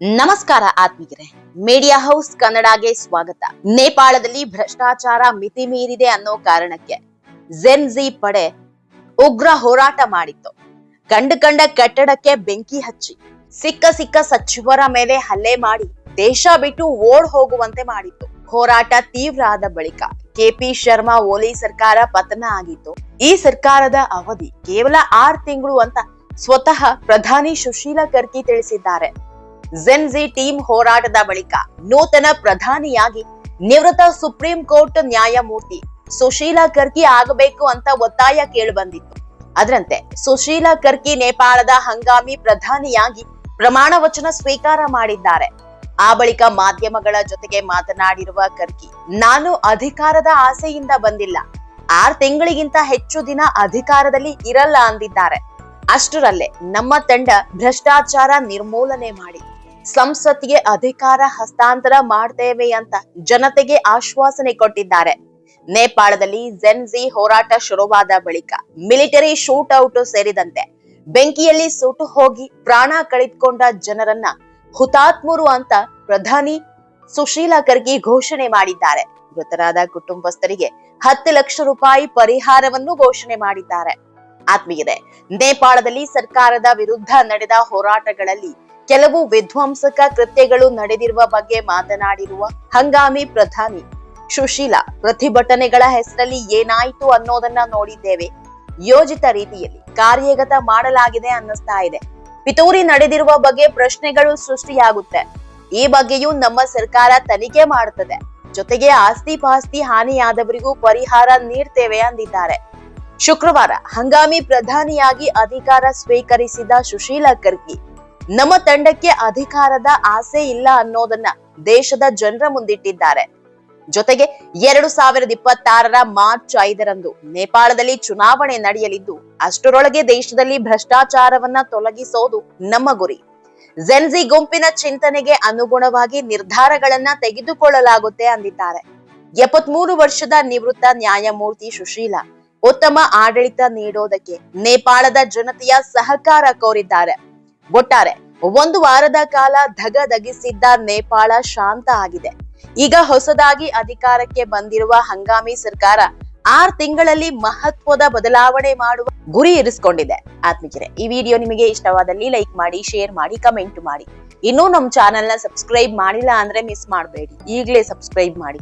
ನಮಸ್ಕಾರ ಆತ್ಮೀಯರೇ. Media house ಕನ್ನಡಗೆ ಸ್ವಾಗತ. ನೇಪಾಳದಲ್ಲಿ ಭ್ರಷ್ಟಾಚಾರ ಮಿತಿ ಮೀರಿದೆ ಅನ್ನೋ ಕಾರಣಕ್ಕೆ ಜೆನ್ಜಿ ಪಡೆ ಉಗ್ರ ಹೋರಾಟ ಮಾಡಿತ್ತು. ಕಂಡು ಕಂಡ ಕಟ್ಟಡಕ್ಕೆ ಬೆಂಕಿ ಹಚ್ಚಿ, ಸಿಕ್ಕ ಸಿಕ್ಕ ಸಚಿವರ ಮೇಲೆ ಹಲ್ಲೆ ಮಾಡಿ, ದೇಶ ಬಿಟ್ಟು ಓಡ್ ಹೋಗುವಂತೆ ಮಾಡಿತ್ತು. ಹೋರಾಟ ತೀವ್ರ ಆದ ಬಳಿಕ ಕೆಪಿ ಶರ್ಮಾ ಓಲಿ ಸರ್ಕಾರ ಪತನ ಆಗಿತ್ತು. ಈ ಸರ್ಕಾರದ ಅವಧಿ ಕೇವಲ ಆರು ತಿಂಗಳು ಅಂತ ಸ್ವತಃ ಪ್ರಧಾನಿ ಸುಶೀಲ ಕರ್ಕಿ ತಿಳಿಸಿದ್ದಾರೆ. ಜೆನ್ಜಿ ಟೀಮ್ ಹೋರಾಟದ ಬಳಿಕ ನೂತನ ಪ್ರಧಾನಿಯಾಗಿ ನಿವೃತ್ತ ಸುಪ್ರೀಂ ಕೋರ್ಟ್ ನ್ಯಾಯಮೂರ್ತಿ ಸುಶೀಲಾ ಕರ್ಕಿ ಆಗಬೇಕು ಅಂತ ಒತ್ತಾಯ ಕೇಳಿಬಂದಿತ್ತು. ಅದರಂತೆ ಸುಶೀಲಾ ಕರ್ಕಿ ನೇಪಾಳದ ಹಂಗಾಮಿ ಪ್ರಧಾನಿಯಾಗಿ ಪ್ರಮಾಣ ವಚನ ಸ್ವೀಕಾರ ಮಾಡಿದ್ದಾರೆ. ಆ ಬಳಿಕ ಮಾಧ್ಯಮಗಳ ಜೊತೆಗೆ ಮಾತನಾಡಿರುವ ಕರ್ಕಿ, ನಾನು ಅಧಿಕಾರದ ಆಸೆಯಿಂದ ಬಂದಿಲ್ಲ. ಆರ್ ತಿಂಗಳಿಗಿಂತ ಹೆಚ್ಚು ದಿನ ಅಧಿಕಾರದಲ್ಲಿ ಇರಲ್ಲ ಅಂದಿದ್ದಾರೆ. ಅಷ್ಟರಲ್ಲೇ ನಮ್ಮ ತಂಡ ಭ್ರಷ್ಟಾಚಾರ ನಿರ್ಮೂಲನೆ ಮಾಡಿ ಸಂಸತ್ತಿಗೆ ಅಧಿಕಾರ ಹಸ್ತಾಂತರ ಮಾಡ್ತೇವೆ ಅಂತ ಜನತೆಗೆ ಆಶ್ವಾಸನೆ ಕೊಟ್ಟಿದ್ದಾರೆ. ನೇಪಾಳದಲ್ಲಿ ಜೆನ್ಜಿ ಹೋರಾಟ ಶುರುವಾದ ಬಳಿಕ ಮಿಲಿಟರಿ ಶೂಟ್ ಔಟ್ ಸೇರಿದಂತೆ ಬೆಂಕಿಯಲ್ಲಿ ಸುಟ್ಟು ಹೋಗಿ ಪ್ರಾಣ ಕಳೆದುಕೊಂಡ ಜನರನ್ನ ಹುತಾತ್ಮರು ಅಂತ ಪ್ರಧಾನಿ ಸುಶೀಲಾ ಕರ್ಗಿ ಘೋಷಣೆ ಮಾಡಿದ್ದಾರೆ. ಮೃತರಾದ ಕುಟುಂಬಸ್ಥರಿಗೆ ಹತ್ತು ಲಕ್ಷ ರೂಪಾಯಿ ಪರಿಹಾರವನ್ನು ಘೋಷಣೆ ಮಾಡಿದ್ದಾರೆ. ಆತ್ಮೀಯರೇ ನೇಪಾಳದಲ್ಲಿ ಸರ್ಕಾರದ ವಿರುದ್ಧ ನಡೆದ ಹೋರಾಟಗಳಲ್ಲಿ ಕೆಲವು ವಿಧ್ವಂಸಕ ಕೃತ್ಯಗಳು ನಡೆದಿರುವ ಬಗ್ಗೆ ಮಾತನಾಡಿರುವ ಹಂಗಾಮಿ ಪ್ರಧಾನಿ ಸುಶೀಲಾ, ಪ್ರತಿಭಟನೆಗಳ ಹೆಸರಲ್ಲಿ ಏನಾಯಿತು ಅನ್ನೋದನ್ನ ನೋಡಿದ್ದೇವೆ. ಯೋಜಿತ ರೀತಿಯಲ್ಲಿ ಕಾರ್ಯಗತ ಮಾಡಲಾಗಿದೆ ಅನ್ನಿಸ್ತಾ ಇದೆ. ಪಿತೂರಿ ನಡೆದಿರುವ ಬಗ್ಗೆ ಪ್ರಶ್ನೆಗಳು ಸೃಷ್ಟಿಯಾಗುತ್ತೆ. ಈ ಬಗ್ಗೆಯೂ ನಮ್ಮ ಸರ್ಕಾರ ತನಿಖೆ ಮಾಡುತ್ತದೆ ಜೊತೆಗೆ ಆಸ್ತಿ ಪಾಸ್ತಿ ಹಾನಿಯಾದವರಿಗೂ ಪರಿಹಾರ ನೀಡ್ತೇವೆ ಅಂದಿದ್ದಾರೆ. ಶುಕ್ರವಾರ ಹಂಗಾಮಿ ಪ್ರಧಾನಿಯಾಗಿ ಅಧಿಕಾರ ಸ್ವೀಕರಿಸಿದ ಸುಶೀಲಾ ಕರ್ಕಿ ನಮ್ಮ ತಂಡಕ್ಕೆ ಅಧಿಕಾರದ ಆಸೆ ಇಲ್ಲ ಅನ್ನೋದನ್ನ ದೇಶದ ಜನರ ಮುಂದಿಟ್ಟಿದ್ದಾರೆ. ಜೊತೆಗೆ ಎರಡು ಸಾವಿರದ ಇಪ್ಪತ್ತಾರರ ಮಾರ್ಚ್ ಐದರಂದು ನೇಪಾಳದಲ್ಲಿ ಚುನಾವಣೆ ನಡೆಯಲಿದ್ದು, ಅಷ್ಟರೊಳಗೆ ದೇಶದಲ್ಲಿ ಭ್ರಷ್ಟಾಚಾರವನ್ನ ತೊಲಗಿಸೋದು ನಮ್ಮ ಗುರಿ. ಜೆನ್ಜಿ ಗುಂಪಿನ ಚಿಂತನೆಗೆ ಅನುಗುಣವಾಗಿ ನಿರ್ಧಾರಗಳನ್ನ ತೆಗೆದುಕೊಳ್ಳಲಾಗುತ್ತೆ ಅಂದಿದ್ದಾರೆ. ಎಪ್ಪತ್ಮೂರು ವರ್ಷದ ನಿವೃತ್ತ ನ್ಯಾಯಮೂರ್ತಿ ಸುಶೀಲಾ, ಉತ್ತಮ ಆಡಳಿತ ನೀಡೋದಕ್ಕೆ ನೇಪಾಳದ ಜನತೆಯ ಸಹಕಾರ ಕೋರಿದ್ದಾರೆ. ಒಟ್ಟಾರೆ ಒಂದು ವಾರದ ಕಾಲ ಧಗಧಗಿಸಿದ್ದ ನೇಪಾಳ ಶಾಂತ ಆಗಿದೆ. ಈಗ ಹೊಸದಾಗಿ ಅಧಿಕಾರಕ್ಕೆ ಬಂದಿರುವ ಹಂಗಾಮಿ ಸರ್ಕಾರ ಆರ್ ತಿಂಗಳಲ್ಲಿ ಮಹತ್ವದ ಬದಲಾವಣೆ ಮಾಡುವ ಗುರಿ ಇರಿಸಿಕೊಂಡಿದೆ. ಆತ್ಮಿಕರೆ, ಈ ವಿಡಿಯೋ ನಿಮಗೆ ಇಷ್ಟವಾದಲ್ಲಿ ಲೈಕ್ ಮಾಡಿ, ಶೇರ್ ಮಾಡಿ, ಕಮೆಂಟ್ ಮಾಡಿ. ಇನ್ನೂ ನಮ್ಮ ಚಾನೆಲ್ನ ಸಬ್ಸ್ಕ್ರೈಬ್ ಮಾಡಿಲ್ಲ ಅಂದ್ರೆ ಮಿಸ್ ಮಾಡಬೇಡಿ. ಈಗಲೇ ಸಬ್ಸ್ಕ್ರೈಬ್ ಮಾಡಿ.